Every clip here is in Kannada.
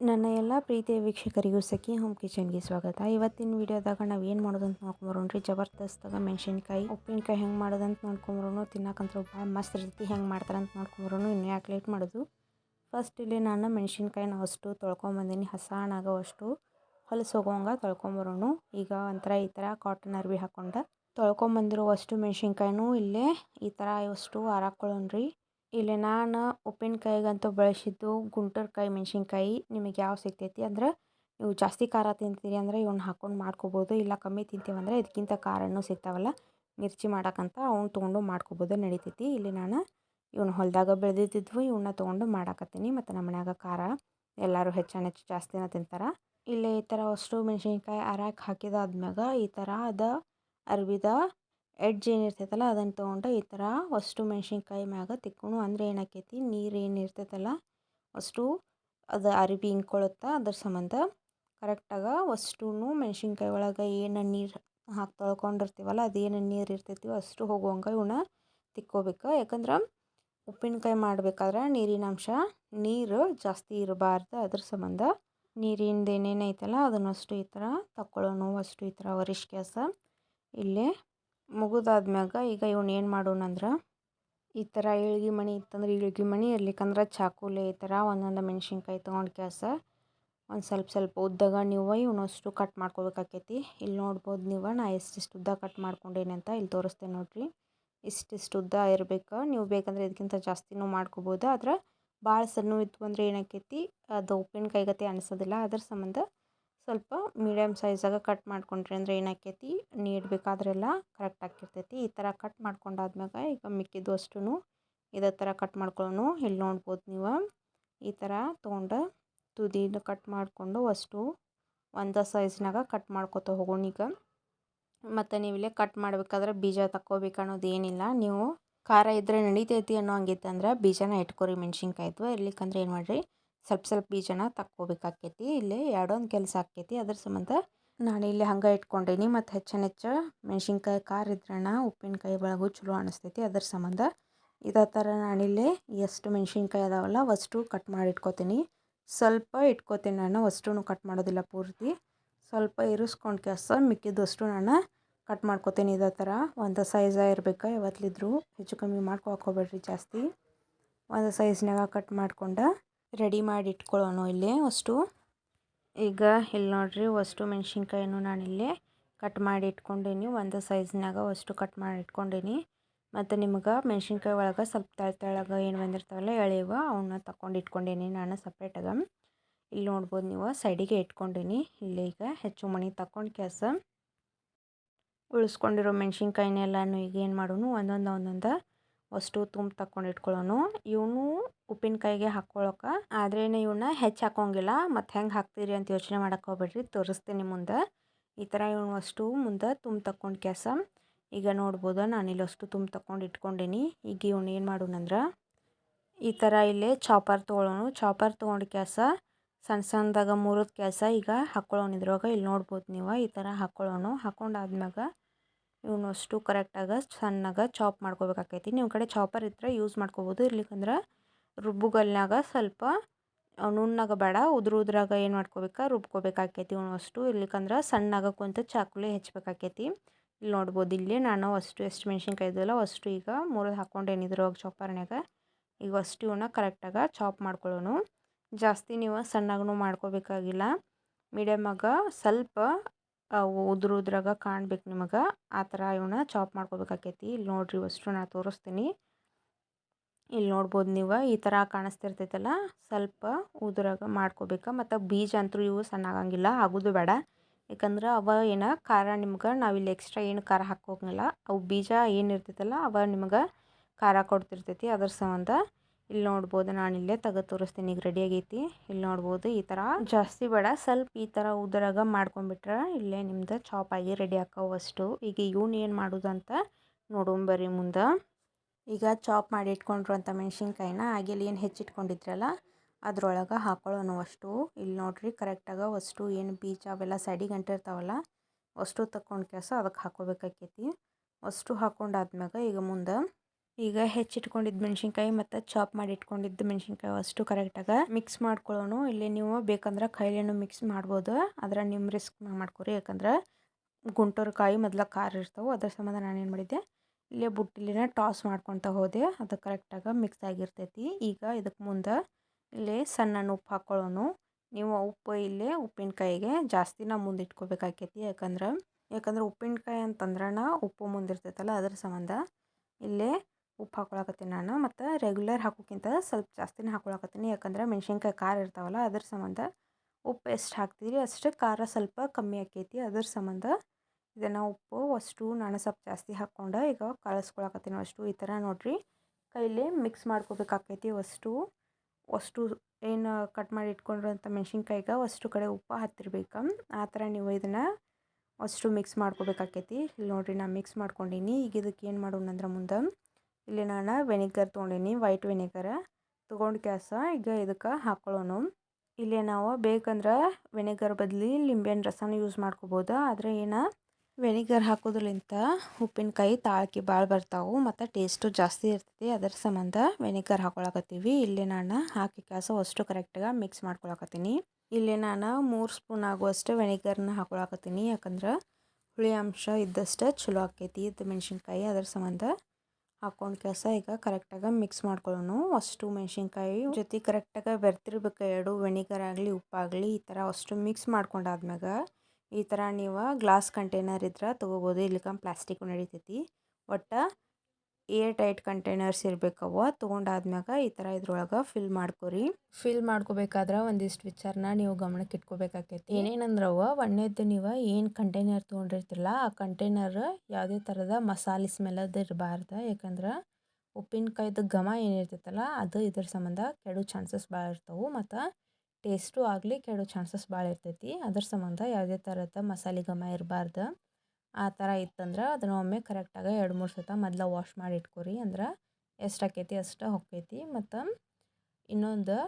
ನನ್ನ ಎಲ್ಲ ಪ್ರೀತಿಯ ವೀಕ್ಷಕರಿಗೂ ಸಖಿ ಹೋಮ್ ಕಿಚನ್ಗೆ ಸ್ವಾಗತ. ಇವತ್ತಿನ ವಿಡಿಯೋದಾಗ ನಾವು ಏನು ಮಾಡೋದಂತ ನೋಡ್ಕೊಂಬರೋಣ್ರಿ. ಜಬರ್ದಸ್ತಾಗ ಮೆಣಸಿನ್ಕಾಯಿ, ಉಪ್ಪಿನಕಾಯಿ ಹೆಂಗೆ ಮಾಡೋದಂತ ನೋಡ್ಕೊಂಬರೋನು ತಿನ್ನಕಂತ ಭಾಳ ಮಸ್ತ್ ಇರ್ತೈತಿ, ಹೆಂಗೆ ಅಂತ ನೋಡ್ಕೊಂಬರೋನು ಇನ್ನು ಯಾಕೆ ಲೇಟ್ ಮಾಡೋದು? ಫಸ್ಟ್ ಇಲ್ಲಿ ನಾನು ಮೆಣಸಿನ್ಕಾಯಿನ ಅಷ್ಟು ತೊಳ್ಕೊಂಬಂದಿನಿ ಆಗೋ ಅಷ್ಟು ಹೊಲಸು ಹೋಗೋಂಗೆ ತೊಳ್ಕೊಂಬರೋನು ಈಗ ಒಂಥರ ಈ ಥರ ಕಾಟನ್ ಅರ್ವಿ ಹಾಕ್ಕೊಂಡು ತೊಳ್ಕೊಂಬಂದಿರೋ ಅಷ್ಟು ಮೆಣಸಿನ್ಕಾಯಿನೂ ಇಲ್ಲೇ ಈ ಥರ ಅಷ್ಟು ಹಾರಾಕೊಳ್ಳೋಣ್ರಿ ಇಲ್ಲಿ ನಾನು ಉಪ್ಪಿನಕಾಯಿಗಂತೂ ಬಳಸಿದ್ದು ಗುಂಟೂರ್ಕಾಯಿ, ಮೆಣಸಿನ್ಕಾಯಿ ನಿಮಗೆ ಯಾವ ಸಿಗ್ತೈತಿ ಅಂದ್ರೆ ನೀವು ಜಾಸ್ತಿ ಖಾರ ತಿಂತೀರಿ ಅಂದರೆ ಇವನ್ನ ಹಾಕ್ಕೊಂಡು ಮಾಡ್ಕೋಬೋದು, ಇಲ್ಲ ಕಮ್ಮಿ ತಿಂತೀವಂದರೆ ಇದಕ್ಕಿಂತ ಖಾರನೂ ಸಿಗ್ತಾವಲ್ಲ, ಮಿರ್ಚಿ ಮಾಡೋಕ್ಕಂತ ಅವ್ನು ತೊಗೊಂಡು ಮಾಡ್ಕೋಬೋದು ನಡಿತೈತಿ. ಇಲ್ಲಿ ನಾನು ಇವನ್ನ ಹೊಲದಾಗ ಬೆಳೆದಿದ್ದಿದ್ವು ಇವನ್ನ ತೊಗೊಂಡು ಮಾಡಾಕತ್ತೀನಿ. ಮತ್ತು ನಮ್ಮ ಮನ್ಯಾಗ ಖಾರ ಎಲ್ಲರೂ ಹೆಚ್ಚಾನ ಹೆಚ್ಚು ಜಾಸ್ತಿನ ತಿಂತಾರೆ. ಇಲ್ಲಿ ಈ ಥರ ಅಷ್ಟು ಮೆಣಸಿನ್ಕಾಯಿ ಅರಾಕ್ ಹಾಕಿದಾದ್ಮ್ಯಾಗ ಈ ಥರ ಅದ ಅರ್ವಿದ ಎಡ್ಜ್ ಏನು ಇರ್ತೈತಲ್ಲ ಅದನ್ನು ತೊಗೊಂಡು ಈ ಥರ ಅಷ್ಟು ಮೆಣ್ಸಿನ್ಕಾಯಿ ಮ್ಯಾಗ ತಿಕ್ಕೊಂಡು ಅಂದರೆ ಏನಾಕೈತಿ, ನೀರು ಏನು ಇರ್ತೈತಲ್ಲ ಅಷ್ಟು ಅದು ಅರಿಬಿ ಹಿಂಗ್ಕೊಳುತ್ತೆ ಅದ್ರ ಸಂಬಂಧ ಕರೆಕ್ಟಾಗಿ ಅಷ್ಟು ಮೆಣ್ಸಿನ್ಕಾಯಿ ಒಳಗೆ ಏನು ನೀರು ಹಾಕಿ ತೊಳ್ಕೊಂಡಿರ್ತೀವಲ್ಲ ಅದೇನು ನೀರು ಇರ್ತೈತಿ ಅಷ್ಟು ಹೋಗುವಂಗೆ ಇವನ್ನ ತಿಕ್ಕೋಬೇಕು. ಯಾಕಂದ್ರೆ ಉಪ್ಪಿನಕಾಯಿ ಮಾಡಬೇಕಾದ್ರೆ ನೀರಿನ ಅಂಶ ನೀರು ಜಾಸ್ತಿ ಇರಬಾರ್ದು. ಅದ್ರ ಸಂಬಂಧ ನೀರಿಂದು ಏನೇನು ಐತಲ್ಲ, ಅದನ್ನಷ್ಟು ಈ ಥರ ತಕ್ಕೊಳ್ಳೋಣ ಅಷ್ಟು ಈ ಥರ ಗ್ಯಾಸ ಇಲ್ಲೇ ಮುಗಿದಾದ್ಮ್ಯಾಗ ಈಗ ಇವ್ನ ಏನು ಮಾಡೋಣ ಅಂದ್ರೆ, ಈ ಥರ ಏಳ್ಗೆ ಮಣಿ ಇತ್ತಂದ್ರೆ ಏಳ್ಗೆ ಮಣಿ, ಇರ್ಲಿಕ್ಕಂದ್ರೆ ಚಾಕುಲೆ ಈ ಥರ ಒಂದೊಂದು ಮೆಣಸಿನ್ಕಾಯಿ ತೊಗೊಂಡು ಕೆಲಸ ಒಂದು ಸ್ವಲ್ಪ ಸ್ವಲ್ಪ ಉದ್ದಾಗ ನೀವು ಇವನಷ್ಟು ಕಟ್ ಮಾಡ್ಕೋಬೇಕಾಕೈತಿ. ಇಲ್ಲಿ ನೋಡ್ಬೋದು ನೀವು, ನಾ ಎಷ್ಟಿಷ್ಟು ಉದ್ದ ಕಟ್ ಮಾಡ್ಕೊಂಡೇನೆ ಅಂತ ಇಲ್ಲಿ ತೋರಿಸ್ತೇನೆ ನೋಡಿರಿ. ಇಷ್ಟಿಷ್ಟು ಉದ್ದ ಇರಬೇಕು, ನೀವು ಬೇಕಂದ್ರೆ ಇದಕ್ಕಿಂತ ಜಾಸ್ತಿನೂ ಮಾಡ್ಕೋಬೋದು. ಆದ್ರೆ ಭಾಳ ಸಣ್ಣ ಇತ್ತು ಅಂದರೆ ಏನಾಕೈತಿ, ಅದು ಉಪ್ಪಿನಕಾಯಿ ಗತಿ ಅನಿಸೋದಿಲ್ಲ, ಅದ್ರ ಸಂಬಂಧ ಸ್ವಲ್ಪ ಮೀಡಿಯಮ್ ಸೈಜಾಗ ಕಟ್ ಮಾಡ್ಕೊಂಡ್ರಿ ಅಂದರೆ ಏನಾಕೈತಿ ನೀಡಬೇಕಾದ್ರೆಲ್ಲ ಕರೆಕ್ಟ್ ಆಗಿರ್ತೈತಿ. ಈ ಥರ ಕಟ್ ಮಾಡ್ಕೊಂಡಾದ್ಮ್ಯಾಗ ಈಗ ಮಿಕ್ಕಿದ್ದು ಅಷ್ಟು ಇದೇ ಥರ ಕಟ್ ಮಾಡ್ಕೊಳ್ಳೋನು ಇಲ್ಲಿ ನೋಡ್ಬೋದು ನೀವು. ಈ ಥರ ತೊಗೊಂಡು ತುದಿನ ಕಟ್ ಮಾಡಿಕೊಂಡು ಅಷ್ಟು ಒಂದು ಸೈಜ್ನಾಗ ಕಟ್ ಮಾಡ್ಕೊತ ಹೋಗೋಣ ಈಗ. ಮತ್ತು ನೀವು ಇಲ್ಲೇ ಕಟ್ ಮಾಡಬೇಕಾದ್ರೆ ಬೀಜ ತಕ್ಕೋಬೇಕು ಅನ್ನೋದು ಏನಿಲ್ಲ. ನೀವು ಖಾರ ಇದ್ದರೆ ನಡೀತೈತಿ ಅನ್ನೋ ಹಂಗಿತ್ತಂದ್ರೆ ಬೀಜನ ಇಟ್ಕೊರಿ ಮೆಣ್ಸಿನ್ಕಾಯ್ದು. ಇರ್ಲಿಕ್ಕಂದ್ರೆ ಏನು ಮಾಡಿರಿ? ಸ್ವಲ್ಪ ಸ್ವಲ್ಪ ಬೀಜನ ತಕ್ಕೋಬೇಕಾಕೈತಿ, ಇಲ್ಲಿ ಎರಡೊಂದು ಕೆಲಸ ಆಕೈತಿ ಅದ್ರ ಸಂಬಂಧ. ನಾನು ಇಲ್ಲಿ ಹಂಗೆ ಇಟ್ಕೊಂಡೇನಿ, ಮತ್ತು ಹೆಚ್ಚಿನ ಹೆಚ್ಚು ಮೆಣಸಿನ್ಕಾಯಿ, ಖಾರ ಇದ್ರಣ, ಉಪ್ಪಿನಕಾಯಿ ಬಳಗು ಚಲೋ ಅನಿಸ್ತೈತಿ ಅದ್ರ ಸಂಬಂಧ. ಇದೇ ಥರ ನಾನಿಲ್ಲಿ ಎಷ್ಟು ಮೆಣಸಿನ್ಕಾಯಿ ಅದಾವಲ್ಲ ಅಷ್ಟು ಕಟ್ ಮಾಡಿ ಇಟ್ಕೋತೀನಿ. ಸ್ವಲ್ಪ ಇಟ್ಕೋತೀನಿ ನಾನು ಅಷ್ಟು ಕಟ್ ಮಾಡೋದಿಲ್ಲ ಪೂರ್ತಿ. ಸ್ವಲ್ಪ ಇರಿಸ್ಕೊಂಡು ಕೆಸ ಮಿಕ್ಕಿದಷ್ಟು ನಾನು ಕಟ್ ಮಾಡ್ಕೋತೀನಿ ಇದೇ ಥರ ಒಂದು ಸೈಜ ಇರಬೇಕು ಯಾವತ್ತಲಿದ್ರು ಹೆಚ್ಚು ಕಮ್ಮಿ ಮಾಡ್ಕೊ ಹಾಕೋಬೇಡ್ರಿ ಜಾಸ್ತಿ. ಒಂದು ಸೈಜ್ನಾಗ ಕಟ್ ಮಾಡ್ಕೊಂಡು ರೆಡಿ ಮಾಡಿ ಇಟ್ಕೊಳ್ಳೋಣ ಇಲ್ಲಿ ಅಷ್ಟು ಈಗ ಇಲ್ಲಿ ನೋಡ್ರಿ ಅಷ್ಟು ನಾನು ಇಲ್ಲಿ ಕಟ್ ಮಾಡಿ ಇಟ್ಕೊಂಡೀನಿ. ಒಂದು ಸೈಜ್ನಾಗ ಅಷ್ಟು ಕಟ್ ಮಾಡಿ ಇಟ್ಕೊಂಡೀನಿ. ಮತ್ತು ನಿಮ್ಗೆ ಮೆಣ್ಸಿನ್ಕಾಯಿ ಒಳಗೆ ಸ್ವಲ್ಪ ತಳ ತಳಗ ಏನು ಬಂದಿರ್ತಾವಲ್ಲ ಎಳೆಯುವ ಅವನ್ನ ತಗೊಂಡು ಇಟ್ಕೊಂಡೀನಿ ನಾನು ಸಪ್ರೇಟಾಗ ಇಲ್ಲಿ ನೋಡ್ಬೋದು ನೀವು ಸೈಡಿಗೆ ಇಟ್ಕೊಂಡೀನಿ. ಇಲ್ಲಿ ಈಗ ಹೆಚ್ಚು ಮಣಿ ತಗೊಂಡು ಕೆಸ ಉಳಿಸ್ಕೊಂಡಿರೋ ಮೆಣ್ಸಿನ್ಕಾಯಿನೆಲ್ಲನೂ ಈಗ ಏನು ಮಾಡೋನು ಒಂದೊಂದು ಒಂದೊಂದು ಅಷ್ಟು ತುಂಬ ತಕೊಂಡು ಇಟ್ಕೊಳ್ಳೋನು. ಇವನು ಉಪ್ಪಿನಕಾಯಿಗೆ ಹಾಕ್ಕೊಳಕ್ಕೆ ಆದ್ರೇನೆ ಇವನ್ನ ಹೆಚ್ಚು ಹಾಕೋಂಗಿಲ್ಲ ಮತ್ತು ಹೆಂಗೆ ಹಾಕ್ತೀರಿ ಅಂತ ಯೋಚನೆ ಮಾಡಕ್ಕೆ ಹೋಗ್ಬೇಡ್ರಿ. ತೋರಿಸ್ತೀನಿ ಮುಂದೆ. ಈ ಥರ ಇವನು ಅಷ್ಟು ಮುಂದೆ ತುಂಬ ತಕೊಂಡು ಕೆಸ ಈಗ ನೋಡ್ಬೋದು ನಾನಿಲ್ಲಿ ಅಷ್ಟು ತುಂಬ ತಕೊಂಡು ಇಟ್ಕೊಂಡೀನಿ. ಈಗ ಇವನು ಏನು ಮಾಡೋಣಂದ್ರೆ ಈ ಥರ ಇಲ್ಲೇ ಚಾಪರ್ ತೊಗೊಳ್ಳೋನು ಚಾಪರ್ ತೊಗೊಂಡು ಕೆಲಸ. ಸಣ್ಣ ಸಣ್ಣದಾಗ ಮೂರದ ಕೆಲಸ ಈಗ ಹಾಕ್ಕೊಳ್ಳೋನು ಇದ್ರೊಳಗೆ. ಇಲ್ಲಿ ನೋಡ್ಬೋದು ನೀವು ಈ ಥರ ಹಾಕ್ಕೊಳ್ಳೋನು ಹಾಕ್ಕೊಂಡಾದ್ಮ್ಯಾಗ ಇವನು ಅಷ್ಟು ಕರೆಕ್ಟಾಗಿ ಸಣ್ಣಗೆ ಚಾಪ್ ಮಾಡ್ಕೋಬೇಕಾಕೈತಿ. ನಿಮ್ಮ ಕಡೆ ಚಾಪರ್ ಇದ್ದರೆ ಯೂಸ್ ಮಾಡ್ಕೋಬೋದು. ಇರ್ಲಿಕ್ಕಂದ್ರೆ ರುಬ್ಬುಗಲ್ನಾಗ ಸ್ವಲ್ಪ ನುಣ್ಣಗೆ ಬೇಡ, ಉದ್ರ ಉದ್ರಾಗ ಏನು ಮಾಡ್ಕೋಬೇಕು, ರುಬ್ಕೋಬೇಕಾಕೈತಿ ಇವನು ಅಷ್ಟು ಇರ್ಲಿಕ್ಕಂದ್ರೆ ಸಣ್ಣಗೆ ಕುಂತು ಚಾಕುಲಿ ಹೆಚ್ಚಬೇಕಾಕೈತಿ. ಇಲ್ಲಿ ನೋಡ್ಬೋದು, ಇಲ್ಲಿ ನಾನು ಅಷ್ಟು ಎಷ್ಟು ಮೆಣಸಿನ್ಕಾಯಿ ಇದೆಯಲ್ಲ, ಅಷ್ಟು ಈಗ ಮೂರದು ಏನಿದ್ರು ಅವಾಗ ಚಾಪರ್ನಾಗ ಈಗ ಅಷ್ಟು ಇವನ್ನ ಕರೆಕ್ಟಾಗಿ ಚಾಪ್ ಮಾಡ್ಕೊಳ್ಳೋನು. ಜಾಸ್ತಿ ನೀವು ಸಣ್ಣಗೂ ಮಾಡ್ಕೋಬೇಕಾಗಿಲ್ಲ. ಮೀಡಿಯಮಾಗ ಸ್ವಲ್ಪ ಉದ್ರ ಉದ್ರಾಗ ಕಾಣ್ಬೇಕು ನಿಮಗೆ. ಆ ಥರ ಇವನ್ನ ಚಾಪ್ ಮಾಡ್ಕೋಬೇಕಾಕೈತಿ. ಇಲ್ಲಿ ನೋಡ್ರಿ ಅಷ್ಟು ನಾ ತೋರಿಸ್ತೀನಿ. ಇಲ್ಲಿ ನೋಡ್ಬೋದು ನೀವು. ಈ ಥರ ಕಾಣಿಸ್ತಿರ್ತೈತಲ್ಲ. ಸ್ವಲ್ಪ ಉದ್ರಾಗ ಮಾಡ್ಕೋಬೇಕು. ಮತ್ತು ಬೀಜ ಅಂತೂ ಇವು ಸಣ್ಣಾಗಂಗಿಲ್ಲ. ಆಗೋದು ಬೇಡ. ಯಾಕಂದ್ರೆ ಅವ ಏನು ಖಾರ ನಿಮ್ಗೆ ನಾವಿಲ್ಲಿ ಎಕ್ಸ್ಟ್ರಾ ಏನು ಖಾರ ಹಾಕೋಂಗಿಲ್ಲ ಅವು ಬೀಜ ಏನು ಇರ್ತೈತಲ್ಲ, ಅವ ನಿಮ್ಗೆ ಖಾರ ಕೊಡ್ತಿರ್ತೈತಿ. ಅದ್ರ ಸಂಬಂಧ ಇಲ್ಲಿ ನೋಡ್ಬೋದು ನಾನು ಇಲ್ಲೇ ತೆಗೆದು ತೋರಿಸ್ತೀನಿ, ಈಗ ರೆಡಿ ಆಗೈತಿ. ಇಲ್ಲಿ ನೋಡ್ಬೋದು ಈ ಥರ ಜಾಸ್ತಿ ಬೇಡ, ಸ್ವಲ್ಪ ಈ ಥರ ಉದರಾಗ ಮಾಡ್ಕೊಂಡ್ಬಿಟ್ರೆ ಇಲ್ಲೇ ನಿಮ್ದು ಚಾಪ್ ಆಗಿ ರೆಡಿ ಅಷ್ಟು ಈಗ ಇವ್ನ ಏನು ಮಾಡೋದು ಅಂತ ನೋಡೋಂಬರಿ ಮುಂದೆ. ಈಗ ಚಾಪ್ ಮಾಡಿ ಇಟ್ಕೊಂಡಿರುವಂಥ ಮೆಣಸಿನ್ಕಾಯಿನ ಆಗಿಲ್ಲಿ ಏನು ಹೆಚ್ಚಿಟ್ಕೊಂಡಿದ್ರಲ್ಲ, ಅದ್ರೊಳಗೆ ಹಾಕೊಳ್ಳೋಣ ಅಷ್ಟು ಇಲ್ಲಿ ನೋಡ್ರಿ ಕರೆಕ್ಟಾಗಿ ಅಷ್ಟು ಏನು ಬೀಜ ಅವೆಲ್ಲ ಸೈಡಿಗೆ ಅಂಟಿರ್ತಾವಲ್ಲ ಅಷ್ಟು ತಗೊಂಡು ಕೆಲಸ ಅದಕ್ಕೆ ಹಾಕೋಬೇಕಾಕೈತಿ. ಅಷ್ಟು ಹಾಕೊಂಡಾದ್ಮ್ಯಾಗ ಈಗ ಮುಂದೆ ಈಗ ಹೆಚ್ಚಿಟ್ಕೊಂಡಿದ್ದ ಮೆಣಸಿನ್ಕಾಯಿ ಮತ್ತು ಚಾಪ್ ಮಾಡಿ ಇಟ್ಕೊಂಡಿದ್ದ ಮೆಣಸಿನ್ಕಾಯಿ ಅಷ್ಟು ಕರೆಕ್ಟಾಗಿ ಮಿಕ್ಸ್ ಮಾಡ್ಕೊಳ್ಳೋಣ ಇಲ್ಲಿ ನೀವು ಬೇಕಂದ್ರೆ ಕೈಲೇನು ಮಿಕ್ಸ್ ಮಾಡ್ಬೋದು. ಆದ್ರೆ ನಿಮ್ಮ ರಿಸ್ಕ್ ಮಾಡ್ಕೊರಿ. ಯಾಕಂದ್ರೆ ಗುಂಟೂರು ಕಾಯಿ ಮೊದಲ ಖಾರ ಇರ್ತಾವೆ. ಅದ್ರ ಸಂಬಂಧ ನಾನು ಏನು ಮಾಡಿದ್ದೆ? ಇಲ್ಲೇ ಬುಟ್ಟಿಲಿನ ಟಾಸ್ ಮಾಡ್ಕೊತ ಹೋದೆ. ಅದು ಕರೆಕ್ಟಾಗಿ ಮಿಕ್ಸ್ ಆಗಿರ್ತೈತಿ. ಈಗ ಇದಕ್ಕೆ ಮುಂದೆ ಇಲ್ಲಿ ಸಣ್ಣ ಉಪ್ಪು ಹಾಕ್ಕೊಳ್ಳೋನು ನೀವು ಉಪ್ಪು ಇಲ್ಲೇ ಉಪ್ಪಿನಕಾಯಿಗೆ ಜಾಸ್ತಿನ ಮುಂದೆ ಇಟ್ಕೋಬೇಕಾಕೈತಿ. ಯಾಕಂದ್ರೆ ಯಾಕಂದ್ರೆ ಉಪ್ಪಿನಕಾಯಿ ನಾ ಉಪ್ಪು ಮುಂದಿರ್ತೈತಲ್ಲ ಅದ್ರ ಸಂಬಂಧ. ಇಲ್ಲೇ ಉಪ್ಪು ಹಾಕೊಳಕತ್ತೀನಿ ನಾನು ಮತ್ತು ರೆಗ್ಯುಲರ್ ಹಾಕೋಕ್ಕಿಂತ ಸ್ವಲ್ಪ ಜಾಸ್ತಿನೇ ಹಾಕೊಳಕತ್ತೀನಿ. ಯಾಕಂದ್ರೆ ಮೆಣಸಿನ್ಕಾಯಿ ಖಾರ ಇರ್ತಾವಲ್ಲ ಅದ್ರ ಸಂಬಂಧ ಉಪ್ಪು ಎಷ್ಟು ಹಾಕ್ತೀರಿ ಅಷ್ಟು ಖಾರ ಸ್ವಲ್ಪ ಕಮ್ಮಿ ಆಕೈತಿ. ಅದ್ರ ಸಂಬಂಧ ಇದನ್ನು ಉಪ್ಪು, ಅಷ್ಟು, ನಾನು ಸ್ವಲ್ಪ ಜಾಸ್ತಿ ಹಾಕ್ಕೊಂಡು ಈಗ ಕಳಿಸ್ಕೊಳಕತ್ತೀನಿ ಅಷ್ಟು. ಈ ಥರ ನೋಡಿರಿ ಕೈಲಿ ಮಿಕ್ಸ್ ಮಾಡ್ಕೋಬೇಕಾಕೈತಿ ಅಷ್ಟು. ಅಷ್ಟು ಏನು ಕಟ್ ಮಾಡಿ ಇಟ್ಕೊಂಡಿರೋಂಥ ಮೆಣಸಿನ್ಕಾಯಿಗೆ ಅಷ್ಟು ಕಡೆ ಉಪ್ಪು ಹತ್ತಿರ್ಬೇಕು ಆ ಥರ ನೀವು ಇದನ್ನು ಅಷ್ಟು ಮಿಕ್ಸ್ ಮಾಡ್ಕೋಬೇಕಾಕೈತಿ. ಇಲ್ಲಿ ನೋಡಿರಿ ನಾನು ಮಿಕ್ಸ್ ಮಾಡ್ಕೊಂಡೀನಿ. ಈಗ ಇದಕ್ಕೆ ಏನು ಮಾಡೋಣ ಅಂದ್ರೆ ಮುಂದೆ ಇಲ್ಲಿ ನಾನು ವೆನಿಗರ್ ತೊಗೊಂಡೀನಿ ವೈಟ್ ವೆನಿಗರ್ ತೊಗೊಂಡು ಕ್ಯಾಸ ಈಗ ಇದಕ್ಕೆ ಹಾಕ್ಕೊಳ್ಳೋಣ ಇಲ್ಲಿ ನಾವು ಬೇಕಂದ್ರೆ ವೆನಿಗರ್ ಬದಲಿ ಲಿಂಬೆಹಣ್ಣು ರಸನ ಯೂಸ್ ಮಾಡ್ಕೋಬೋದು. ಆದರೆ ಏನು ವೆನಿಗರ್ ಹಾಕೋದ್ರಲಿಂತ ಉಪ್ಪಿನಕಾಯಿ, ತಾಳ್ಕಿ ಭಾಳ ಬರ್ತಾವೆ ಮತ್ತು ಟೇಸ್ಟು ಜಾಸ್ತಿ ಇರ್ತೈತಿ. ಅದರ ಸಂಬಂಧ ವೆನಿಗರ್ ಹಾಕೊಳಕತ್ತೀವಿ. ಇಲ್ಲಿ ನಾನು ಹಾಕಿ ಕ್ಯಾಸ ಅಷ್ಟು ಕರೆಕ್ಟಾಗಿ ಮಿಕ್ಸ್ ಮಾಡ್ಕೊಳಕತ್ತೀನಿ. ಇಲ್ಲಿ ನಾನು ಮೂರು ಸ್ಪೂನ್ ಆಗುವಷ್ಟು ವೆನಿಗರ್ನ ಹಾಕೊಳಕತ್ತೀನಿ. ಯಾಕಂದ್ರೆ ಹುಳಿ ಅಂಶ ಇದ್ದಷ್ಟು ಚಲೋ ಆಕೈತಿ. ಇದು ಮೆಣಸಿನ್ಕಾಯಿ, ಅದರ ಸಂಬಂಧ ಹಾಕೊಂಡು ಕೆಲಸ ಈಗ ಕರೆಕ್ಟಾಗಿ ಮಿಕ್ಸ್ ಮಾಡ್ಕೊಳ್ಳೋಣ. ಅಷ್ಟು ಮೆಣಸಿನ್ಕಾಯಿ ಜೊತೆ ಕರೆಕ್ಟಾಗಿ ಬೆರ್ತಿರ್ಬೇಕು ಎರಡು ವೆನಿಗರ್ ಆಗಲಿ ಉಪ್ಪಾಗಲಿ ಈ ಥರ ಅಷ್ಟು ಮಿಕ್ಸ್ ಮಾಡ್ಕೊಂಡಾದ್ಮ್ಯಾಗ ಈ ಥರ ನೀವು ಗ್ಲಾಸ್ ಕಂಟೈನರ್ ಇದ್ರೆ ತೊಗೋಬೋದು. ಇಲ್ಲಿಕ ಪ್ಲಾಸ್ಟಿಕ್ ನಡಿತೈತಿ. ಒಟ್ಟು ಏರ್ ಟೈಟ್ ಕಂಟೈನರ್ಸ್ ಇರ್ಬೇಕವ ತೊಗೊಂಡಾದ್ಮ್ಯಾಗ ಈ ಥರ ಇದ್ರೊಳಗೆ ಫಿಲ್ ಮಾಡ್ಕೊರಿ. ಫಿಲ್ ಮಾಡ್ಕೋಬೇಕಾದ್ರೆ ಒಂದಿಷ್ಟು ವಿಚಾರನ ನೀವು ಗಮನಕ್ಕೆ ಇಟ್ಕೋಬೇಕಾಕೈತಿ. ಏನೇನಂದ್ರವ ಒಣ್ಣೆದ್ದು ನೀವು ಏನು ಕಂಟೈನರ್ ತೊಗೊಂಡಿರ್ತಿರಲ್ಲ ಆ ಕಂಟೈನರ್ ಯಾವುದೇ ಥರದ ಮಸಾಲೆ ಸ್ಮೆಲ್ ಅದು ಇರಬಾರ್ದು. ಯಾಕಂದ್ರೆ ಉಪ್ಪಿನಕಾಯ್ದು ಘಮ ಏನಿರ್ತೈತಲ್ಲ ಅದು ಇದ್ರ ಸಂಬಂಧ ಕೆಡೋ ಚಾನ್ಸಸ್ ಭಾಳ ಇರ್ತವೆ ಮತ್ತು ಟೇಸ್ಟು ಆಗಲಿ ಕೆಡೋ ಚಾನ್ಸಸ್ ಭಾಳ ಇರ್ತೈತಿ. ಅದ್ರ ಸಂಬಂಧ ಯಾವುದೇ ಥರದ ಮಸಾಲೆ ಘಮ ಇರಬಾರ್ದು. ಆ ಥರ ಇತ್ತಂದ್ರೆ ಅದನ್ನ ಒಮ್ಮೆ ಕರೆಕ್ಟಾಗಿ ಎರಡು ಮೂರು ಸತ ಮೊದ್ಲು ವಾಶ್ ಮಾಡಿ ಇಟ್ಕೊರಿ ಅಂದ್ರೆ ಎಷ್ಟು ಆಕೈತಿ ಅಷ್ಟು ಹೊಕ್ಕೈತಿ. ಮತ್ತು ಇನ್ನೊಂದು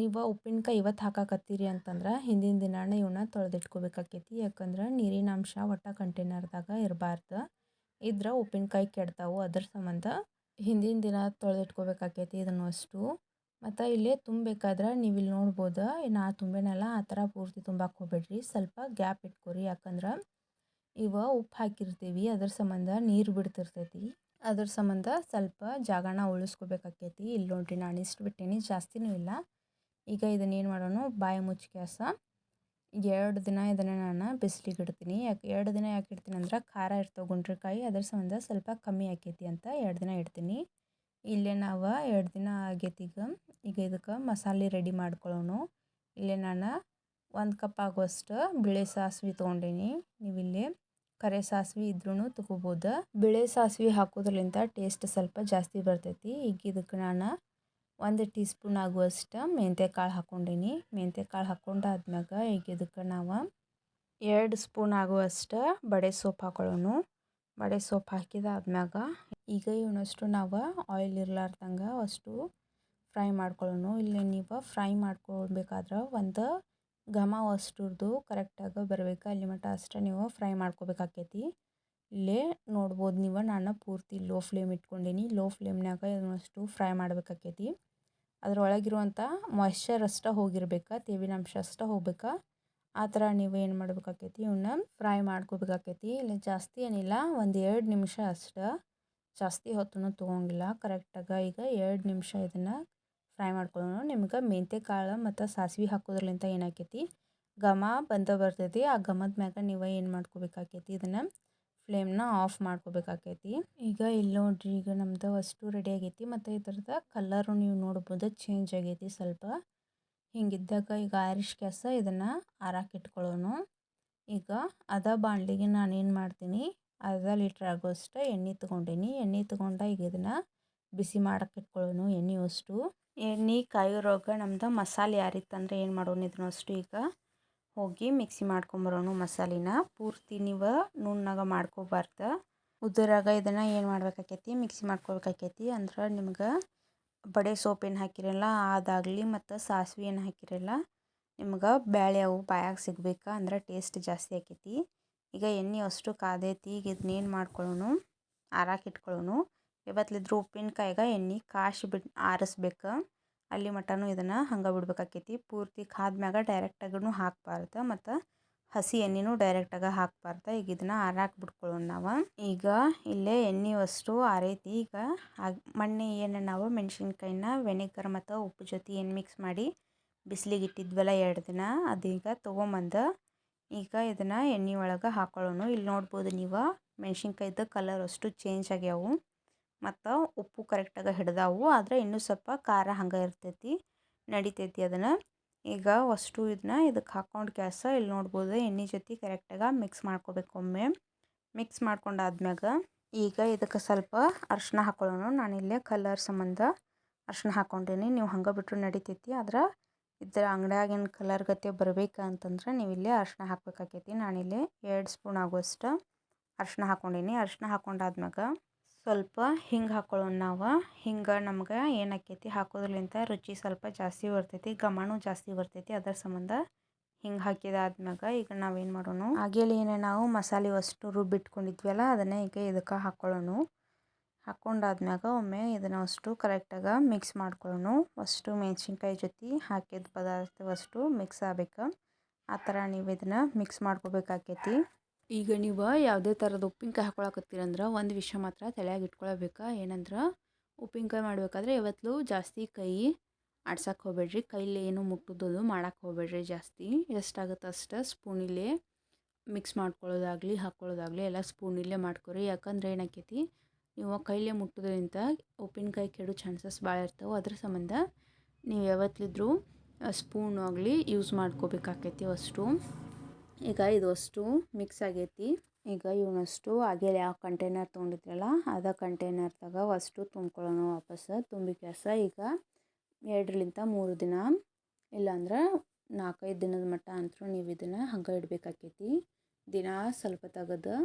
ನೀವು ಉಪ್ಪಿನಕಾಯಿ ಇವತ್ತು ಹಾಕಾಕತ್ತೀರಿ ಅಂತಂದ್ರೆ ಹಿಂದಿನ ದಿನಾನೇ ಇವನ್ನ ತೊಳೆದಿಟ್ಕೋಬೇಕಾಕೈತಿ. ಯಾಕಂದ್ರೆ ನೀರಿನ ಅಂಶ ಒಟ್ಟು ಕಂಟೈನರ್ದಾಗ ಇರಬಾರ್ದು. ಇದ್ರೆ ಉಪ್ಪಿನಕಾಯಿ ಕೆಡ್ತಾವೆ ಅದ್ರ ಸಂಬಂಧ ಹಿಂದಿನ ದಿನ ತೊಳೆದಿಟ್ಕೋಬೇಕಾಕೈತಿ ಇದನ್ನು ಅಷ್ಟು. ಮತ್ತು ಇಲ್ಲೇ ತುಂಬಬೇಕಾದ್ರೆ ನೀವು ಇಲ್ಲಿ ನೋಡ್ಬೋದು, ನಾ ತುಂಬೇನಲ್ಲ ಆ ಥರ ಪೂರ್ತಿ ತುಂಬಕ್ಕೆ ಹೋಗ್ಬೇಡ್ರಿ. ಸ್ವಲ್ಪ ಗ್ಯಾಪ್ ಇಟ್ಕೊರಿ ಯಾಕಂದ್ರೆ ಇವ ಉಪ್ಪು ಹಾಕಿರ್ತೀವಿ, ಅದ್ರ ಸಂಬಂಧ ನೀರು ಬಿಡ್ತಿರ್ತೈತಿ. ಅದ್ರ ಸಂಬಂಧ ಸ್ವಲ್ಪ ಜಾಗನ ಉಳಿಸ್ಕೋಬೇಕಾಕೈತಿ. ಇಲ್ಲಿ ನೋಡ್ರಿ ನಾನು ಇಷ್ಟು ಬಿಟ್ಟೇನಿ ಜಾಸ್ತಿನೂ ಇಲ್ಲ. ಈಗ ಇದನ್ನ ಏನು ಮಾಡೋಣ ಬಾಯಿ ಮುಚ್ಚಿ ಕ್ಯಾಸ ಎರಡು ದಿನ ಇದನ್ನು ನಾನು ಬಿಸಿಲಿಗೆ ಇಡ್ತೀನಿ. ಯಾಕೆ, ಎರಡು ದಿನ ಯಾಕೆ ಇಡ್ತೀನಿ ಅಂದ್ರೆ ಖಾರ ಇರ್ತಾವೆ ಗುಂಡ್ರಿಕಾಯಿ, ಅದ್ರ ಸಂಬಂಧ ಸ್ವಲ್ಪ ಕಮ್ಮಿ ಆಕೈತಿ ಅಂತ ಎರಡು ದಿನ ಇಡ್ತೀನಿ. ಇಲ್ಲೇ ನಾವು ಎರಡು ದಿನ ಆಗೈತಿ ಈಗ. ಈಗ ಇದಕ್ಕೆ ಮಸಾಲೆ ರೆಡಿ ಮಾಡ್ಕೊಳ್ಳೋಣ ಇಲ್ಲೇ ನಾನು ಒಂದು ಕಪ್ ಆಗುವಷ್ಟು ಬಿಳಿ ಸಾಸ್ವಿ ತೊಗೊಂಡೀನಿ. ನೀವು ಇಲ್ಲಿ ಕರೆ ಸಾಸ್ವಿ ಇದ್ರೂ ತಗೋಬೋದು. ಬಿಳೆ ಸಾಸ್ವಿ ಹಾಕೋದ್ರಲಿಂದ ಟೇಸ್ಟ್ ಸ್ವಲ್ಪ ಜಾಸ್ತಿ ಬರ್ತೈತಿ. ಈಗ ಇದಕ್ಕೆ ನಾನು ಒಂದು ಟೀ ಸ್ಪೂನ್ ಆಗುವಷ್ಟು ಮೆಂತ್ಯ ಕಾಳು ಹಾಕ್ಕೊಂಡೀನಿ ಮೆಂತ್ಯ ಕಾಳು ಹಾಕ್ಕೊಂಡಾದ್ಮ್ಯಾಗ ಈಗ ಇದಕ್ಕೆ ನಾವು ಎರಡು ಸ್ಪೂನ್ ಆಗುವಷ್ಟು ಬಡೆ ಸೋಪ್ ಹಾಕೊಳ್ಳೋಣ ಬಡೆ ಸೋಪ್ ಹಾಕಿದಾದ್ಮ್ಯಾಗ ಈಗ ಇವನಷ್ಟು ನಾವು ಆಯಿಲ್ ಇರ್ಲಾರ್ದಂಗೆ ಅಷ್ಟು ಫ್ರೈ ಮಾಡ್ಕೊಳ್ಳೋಣ ಇಲ್ಲಿ ನೀವು ಫ್ರೈ ಮಾಡ್ಕೊಳ್ಬೇಕಾದ್ರೆ ಒಂದು ಘಮ ಅಷ್ಟುರ್ದು ಕರೆಕ್ಟಾಗಿ ಬರಬೇಕು. ಅಲ್ಲಿ ಮಟ್ಟ ಅಷ್ಟೇ ನೀವು ಫ್ರೈ ಮಾಡ್ಕೋಬೇಕಾಕೈತಿ. ಇಲ್ಲೇ ನೋಡ್ಬೋದು ನೀವು. ನಾನು ಪೂರ್ತಿ ಲೋ ಫ್ಲೇಮ್ ಇಟ್ಕೊಂಡೀನಿ. ಲೋ ಫ್ಲೇಮ್ನಾಗ ಇದನ್ನಷ್ಟು ಫ್ರೈ ಮಾಡ್ಬೇಕಾಕೈತಿ. ಅದರೊಳಗಿರುವಂಥ ಮಾಯ್ಶ್ಚರ್ ಅಷ್ಟೇ ಹೋಗಿರ್ಬೇಕು. ತೇವಿನ ಅಂಶ ಅಷ್ಟೇ ಹೋಗ್ಬೇಕು. ಆ ಥರ ನೀವು ಏನು ಮಾಡ್ಬೇಕಾಕೈತಿ? ಇವನ್ನ ಫ್ರೈ ಮಾಡ್ಕೋಬೇಕಾಕೈತಿ. ಇಲ್ಲಿ ಜಾಸ್ತಿ ಏನಿಲ್ಲ. ಒಂದು ಎರಡು ನಿಮಿಷ ಅಷ್ಟೇ ಜಾಸ್ತಿ ಹೊತ್ತೂ ತೊಗೊಂಗಿಲ್ಲ. ಕರೆಕ್ಟಾಗ ಈಗ ಎರಡು ನಿಮಿಷ ಇದನ್ನು ಫ್ರೈ ಮಾಡ್ಕೊಳ್ಳೋಣ. ನಿಮ್ಗೆ ಮೆಂತ್ಯ ಕಾಳು ಮತ್ತು ಸಾಸಿವೆ ಹಾಕೋದ್ರಲಿಂತ ಏನಾಕೈತಿ? ಘಮ ಬಂದ ಬರ್ತೈತಿ. ಆ ಘಮದ ಮ್ಯಾಗ ನೀವು ಏನು ಮಾಡ್ಕೋಬೇಕಾಕೈತಿ? ಇದನ್ನು ಫ್ಲೇಮ್ನ ಆಫ್ ಮಾಡ್ಕೋಬೇಕಾಕೈತಿ. ಈಗ ಇಲ್ಲಿ ನೋಡ್ರಿ, ಈಗ ನಮ್ದು ಅಷ್ಟು ರೆಡಿ ಆಗೈತಿ ಮತ್ತು ಇದ್ರದ್ದು ಕಲರು ನೀವು ನೋಡ್ಬೋದು ಚೇಂಜ್ ಆಗೈತಿ ಸ್ವಲ್ಪ. ಹಿಂಗಿದ್ದಾಗ ಈಗ ಆರಿಶ್ ಕ್ಯಾಸ ಇದನ್ನು ಆರಾಕಿಟ್ಕೊಳ್ಳೋಣ ಈಗ ಅದ ಬಾಣಲಿಗೆ ನಾನೇನು ಮಾಡ್ತೀನಿ? ಅರ್ಧ ಲೀಟ್ರ್ ಆಗೋಷ್ಟು ಎಣ್ಣೆ ತೊಗೊಂಡೀನಿ. ಎಣ್ಣೆ ತೊಗೊಂಡ ಈಗ ಇದನ್ನು ಬಿಸಿ ಮಾಡಕ್ಕೆ ಇಟ್ಕೊಳ್ಳೋಣ ಎಣ್ಣೆ ಅಷ್ಟು ಎಣ್ಣೆ ಕಾಯೋರೋಗ ನಮ್ದು ಮಸಾಲೆ ಯಾರಿತ್ತಂದ್ರೆ ಏನು ಮಾಡೋಣ ಇದನ್ನು ಅಷ್ಟು ಈಗ ಹೋಗಿ ಮಿಕ್ಸಿ ಮಾಡ್ಕೊಂಬರೋಣ ಮಸಾಲಿನ. ಪೂರ್ತಿ ನೀವು ನುಣ್ಣಗೆ ಮಾಡ್ಕೋಬಾರ್ದು. ಉದುರಾಗ ಇದನ್ನು ಏನು ಮಾಡ್ಬೇಕಾಕೈತಿ? ಮಿಕ್ಸಿ ಮಾಡ್ಕೊಬೇಕಾಕೈತಿ ಅಂದ್ರೆ ನಿಮ್ಗೆ ಬಡೆ ಸೋಪ್ ಏನು ಹಾಕಿರಲ್ಲ, ಅದಾಗಲಿ ಮತ್ತು ಸಾಸಿವೆ ಏನು ಹಾಕಿರಲ್ಲ, ನಿಮ್ಗೆ ಬ್ಯಾಳೆ ಅವು ಬಾಯಾಗ ಸಿಗ್ಬೇಕು ಅಂದ್ರೆ ಟೇಸ್ಟ್ ಜಾಸ್ತಿ ಆಕೈತಿ. ಈಗ ಎಣ್ಣೆ ಅಷ್ಟು ಕಾದೈತಿ, ಈಗ ಇದನ್ನೇನು ಮಾಡ್ಕೊಳ್ಳೋಣ ಆರಾಕಿಟ್ಕೊಳ್ಳೋಣ ಯಾವತ್ತಲಿದ್ರು ಉಪ್ಪಿನಕಾಯಿಗೆ ಎಣ್ಣೆ ಕಾಶಿ ಬಿಟ್ಟು ಆರಿಸ್ಬೇಕು. ಅಲ್ಲಿ ಮಟನೂ ಇದನ್ನು ಹಂಗೆ ಬಿಡ್ಬೇಕಾಕೈತಿ. ಪೂರ್ತಿ ಕಾದ್ಮ್ಯಾಗ ಡೈರೆಕ್ಟಾಗೂ ಹಾಕ್ಬಾರ್ದು ಮತ್ತು ಹಸಿ ಎಣ್ಣೆನೂ ಡೈರೆಕ್ಟಾಗಿ ಹಾಕ್ಬಾರ್ದು. ಈಗ ಇದನ್ನು ಆರಾಕಿ ಬಿಟ್ಕೊಳ್ಳೋಣ ನಾವು. ಈಗ ಇಲ್ಲೇ ಎಣ್ಣೆ ಅಷ್ಟು ಆರೈತಿ. ಈಗ ಮಣ್ಣೆ ಏನು ನಾವು ಮೆಣಸಿನ್ಕಾಯಿನ ವೆನಿಗರ್ ಮತ್ತು ಉಪ್ಪು ಜೊತೆ ಏನು ಮಿಕ್ಸ್ ಮಾಡಿ ಬಿಸಿಲಿಗೆ ಇಟ್ಟಿದ್ವಲ್ಲ ಎರಡು ದಿನ ಅದೀಗ ತೊಗೊಂಬಂದು ಈಗ ಇದನ್ನು ಎಣ್ಣೆ ಒಳಗೆ ಹಾಕೊಳ್ಳೋಣ. ಇಲ್ಲಿ ನೋಡ್ಬೋದು ನೀವು ಮೆಣಸಿನ್ಕಾಯ್ದು ಕಲರ್ ಅಷ್ಟು ಚೇಂಜ್ ಆಗ್ಯಾವು. ಮತ್ತು ಉಪ್ಪು ಕರೆಕ್ಟಾಗಿ ಹಿಡ್ದಾವು. ಆದರೆ ಇನ್ನೂ ಸ್ವಲ್ಪ ಖಾರ ಹಂಗೆ ಇರ್ತೈತಿ, ನಡಿತೈತಿ ಅದನ್ನು. ಈಗ ಅಷ್ಟು ಇದನ್ನ ಇದಕ್ಕೆ ಹಾಕೊಂಡು ಕೆಲಸ ಇಲ್ಲಿ ನೋಡ್ಬೋದು, ಎಣ್ಣೆ ಜೊತೆ ಕರೆಕ್ಟಾಗಿ ಮಿಕ್ಸ್ ಮಾಡ್ಕೋಬೇಕು ಒಮ್ಮೆ. ಮಿಕ್ಸ್ ಮಾಡ್ಕೊಂಡಾದ್ಮ್ಯಾಗ ಈಗ ಇದಕ್ಕೆ ಸ್ವಲ್ಪ ಅರ್ಶಿನ ಹಾಕೊಳ್ಳೋಣ. ನಾನಿಲ್ಲೇ ಕಲರ್ ಸಂಬಂಧ ಅರ್ಶಿನ ಹಾಕ್ಕೊಂಡೀನಿ ನೀವು ಹಂಗೆ ಬಿಟ್ಟರು ನಡಿತೈತಿ. ಆದ್ರೆ ಇದರ ಅಂಗಡಿಯಾಗಿನ ಕಲರ್ ಗತೆ ಬರಬೇಕು ಅಂತಂದ್ರೆ ನೀವು ಇಲ್ಲೇ ಅರ್ಶಿನ ಹಾಕ್ಬೇಕಾಕೈತಿ. ನಾನಿಲ್ಲಿ ಎರಡು ಸ್ಪೂನ್ ಆಗುವಷ್ಟು ಅರ್ಶಿನ ಹಾಕ್ಕೊಂಡೀನಿ ಅರ್ಶಿನ ಹಾಕ್ಕೊಂಡಾದ್ಮ್ಯಾಗ ಸ್ವಲ್ಪ ಹಿಂಗೆ ಹಾಕೊಳ್ಳೋಣ ನಾವು. ಹಿಂಗೆ ನಮ್ಗೆ ಏನಾಕೈತಿ, ಹಾಕೋದ್ರಲಿಂತ ರುಚಿ ಸ್ವಲ್ಪ ಜಾಸ್ತಿ ಬರ್ತೈತಿ ಘಮನೂ ಜಾಸ್ತಿ ಬರ್ತೈತಿ, ಅದರ ಸಂಬಂಧ ಹಿಂಗೆ ಹಾಕಿದಾದ್ಮ್ಯಾಗ ಈಗ ನಾವೇನು ಮಾಡೋಣ ಆಗೇಲಿ ಏನೇ ನಾವು ಮಸಾಲೆ ಅಷ್ಟು ರುಬ್ಬಿಟ್ಕೊಂಡಿದ್ವಲ್ಲ ಅದನ್ನೇ ಈಗ ಇದಕ್ಕೆ ಹಾಕ್ಕೊಳ್ಳೋಣ ಹಾಕ್ಕೊಂಡಾದ್ಮ್ಯಾಗ ಒಮ್ಮೆ ಇದನ್ನು ಅಷ್ಟು ಕರೆಕ್ಟಾಗಿ ಮಿಕ್ಸ್ ಮಾಡ್ಕೊಳ್ಳೋಣ. ಅಷ್ಟು ಮೆಣಸಿನ್ಕಾಯಿ ಜೊತೆ ಹಾಕಿದ ಪದಾರ್ಥವಷ್ಟು ಮಿಕ್ಸ್ ಆಗ್ಬೇಕು. ಆ ಥರ ನೀವು ಇದನ್ನು ಮಿಕ್ಸ್ ಮಾಡ್ಕೋಬೇಕಾಕೈತಿ. ಈಗ ನೀವು ಯಾವುದೇ ಥರದ ಉಪ್ಪಿನಕಾಯಿ ಹಾಕೊಳಕತ್ತೀರಂದ್ರೆ ಒಂದು ವಿಷಯ ಮಾತ್ರ ತಲೆಯಾಗ ಇಟ್ಕೊಳ್ಬೇಕು. ಏನಂದ್ರೆ ಉಪ್ಪಿನಕಾಯಿ ಮಾಡಬೇಕಾದ್ರೆ ಯಾವತ್ತೂ ಜಾಸ್ತಿ ಕೈ ಆಡ್ಸಕ್ಕೆ ಹೋಗ್ಬೇಡ್ರಿ. ಕೈಲಿ ಏನು ಮುಟ್ಟೋದು ಮಾಡಕ್ಕೆ ಹೋಗ್ಬೇಡ್ರಿ ಜಾಸ್ತಿ. ಎಷ್ಟಾಗುತ್ತೆ ಅಷ್ಟು ಸ್ಪೂನಿಲ್ಲೇ ಮಿಕ್ಸ್ ಮಾಡ್ಕೊಳ್ಳೋದಾಗಲಿ ಹಾಕ್ಕೊಳ್ಳೋದಾಗಲಿ ಎಲ್ಲ ಸ್ಪೂನಿಲ್ಲೇ ಮಾಡ್ಕೊರಿ. ಯಾಕಂದ್ರೆ ಏನಾಕೈತಿ, ನೀವು ಕೈಲೇ ಮುಟ್ಟೋದ್ರಿಂದ ಉಪ್ಪಿನಕಾಯಿ ಕೆಡೋ ಚಾನ್ಸಸ್ ಭಾಳ ಇರ್ತಾವೆ. ಅದ್ರ ಸಂಬಂಧ ನೀವು ಯಾವತ್ತಿದ್ರೂ ಸ್ಪೂನ್ ಆಗಲಿ ಯೂಸ್ ಮಾಡ್ಕೋಬೇಕಾಕೈತಿ ಅಷ್ಟು. ಈಗ ಇದು ಅಷ್ಟು ಮಿಕ್ಸ್ ಆಗೈತಿ. ಈಗ ಇವನಷ್ಟು ಆಗೇಲಿ ಯಾವ ಕಂಟೈನರ್ ತೊಗೊಂಡಿದ್ರಲ್ಲ, ಅದ ಕಂಟೈನರ್ದಾಗ ಅಷ್ಟು ತುಂಬ್ಕೊಳ್ಳೋಣ ವಾಪಸ್ಸು ತುಂಬಿ ಕ್ಯಾಸ ಈಗ ಎರಡರಿಂದ ಮೂರು ದಿನ, ಇಲ್ಲಾಂದ್ರೆ ನಾಲ್ಕೈದು ದಿನದ ಮಟ್ಟ ಅಂತೂ ನೀವು ಇದನ್ನು ಹಂಗೆ ಇಡಬೇಕಾಕೈತಿ. ದಿನ ಸ್ವಲ್ಪ ತೆಗೆದು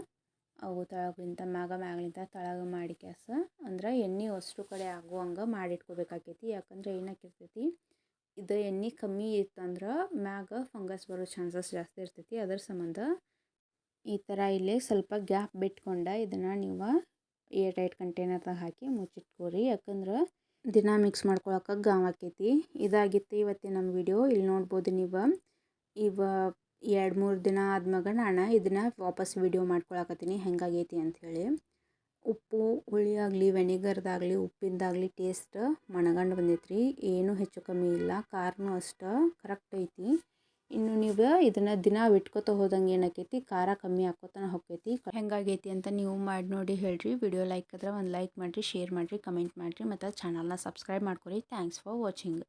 ಅವು ತಳಗಿಂತ ಮ್ಯಾಗ ಮ್ಯಾಗಲಿಂದ ತಳಗ ಮಾಡಿ ಕ್ಯಾಸ ಅಂದ್ರೆ ಎಣ್ಣೆ ಅಷ್ಟು ಕಡೆ ಆಗುವಂಗೆ ಮಾಡಿಟ್ಕೋಬೇಕಾಕೈತಿ. ಯಾಕಂದ್ರೆ ಏನಾಕಿರ್ತೈತಿ ಇದು ಎಣ್ಣೆ ಕಮ್ಮಿ ಇತ್ತಂದ್ರೆ ಮ್ಯಾಗ ಫಂಗಸ್ ಬರೋ ಚಾನ್ಸಸ್ ಜಾಸ್ತಿ ಇರ್ತೈತಿ. ಅದರ ಸಂಬಂಧ ಈ ಥರ ಇಲ್ಲಿ ಸ್ವಲ್ಪ ಗ್ಯಾಪ್ ಬಿಟ್ಕೊಂಡ ಇದನ್ನು ನೀವು ಏರ್ ಟೈಟ್ ಕಂಟೈನರ್ದಾಗ ಹಾಕಿ ಮುಚ್ಚಿಟ್ಕೋರಿ. ಯಾಕಂದ್ರೆ ದಿನ ಮಿಕ್ಸ್ ಮಾಡ್ಕೊಳಕ್ಕೆ ಗಾಮ್ ಆಕೈತಿ. ಇದಾಗಿತ್ತು ಇವತ್ತಿನ ನಮ್ಮ ವಿಡಿಯೋ ಇಲ್ಲಿ ನೋಡ್ಬೋದು ನೀವು ಇವ ಎರಡು ಮೂರು ದಿನ ಆದ್ಮ್ಯಾಗ ನಾನು ಇದನ್ನು ವಾಪಸ್ ವಿಡಿಯೋ ಮಾಡ್ಕೊಳಕತ್ತೀನಿ. ಹೆಂಗಾಗೈತಿ ಅಂಥೇಳಿ ಉಪ್ಪು, ಹುಳಿ ಆಗಲಿ, ವೆನಿಗರ್ದಾಗಲಿ, ಉಪ್ಪಿಂದಾಗಲಿ ಟೇಸ್ಟ್ ಮಣಗಂಡು ರೀ ಏನೂ ಹೆಚ್ಚು ಕಮ್ಮಿ ಇಲ್ಲ. ಖಾರನೂ ಅಷ್ಟು ಕರೆಕ್ಟ್ ಐತಿ. ಇನ್ನು ನೀವು ಇದನ್ನು ದಿನ ಬಿಟ್ಕೋತ ಹೋದಂಗೆ ಏನಾಕೈತಿ? ಖಾರ ಕಮ್ಮಿ ಹಾಕೋತನ ಹೋಗ್ತೈತಿ ಹೆಂಗಾಗೈತಿ ಅಂತ ನೀವು ಮಾಡಿ ನೋಡಿ ಹೇಳ್ರಿ. ವಿಡಿಯೋ ಲೈಕ್ ಆದ್ರೆ ಒಂದು ಲೈಕ್ ಮಾಡಿರಿ ಶೇರ್ ಮಾಡಿರಿ ಕಮೆಂಟ್ ಮಾಡಿರಿ ಮತ್ತು ಚಾನಲ್ನ ಸಬ್ಸ್ಕ್ರೈಬ್ ಮಾಡ್ಕೊರಿ. Thanks for watching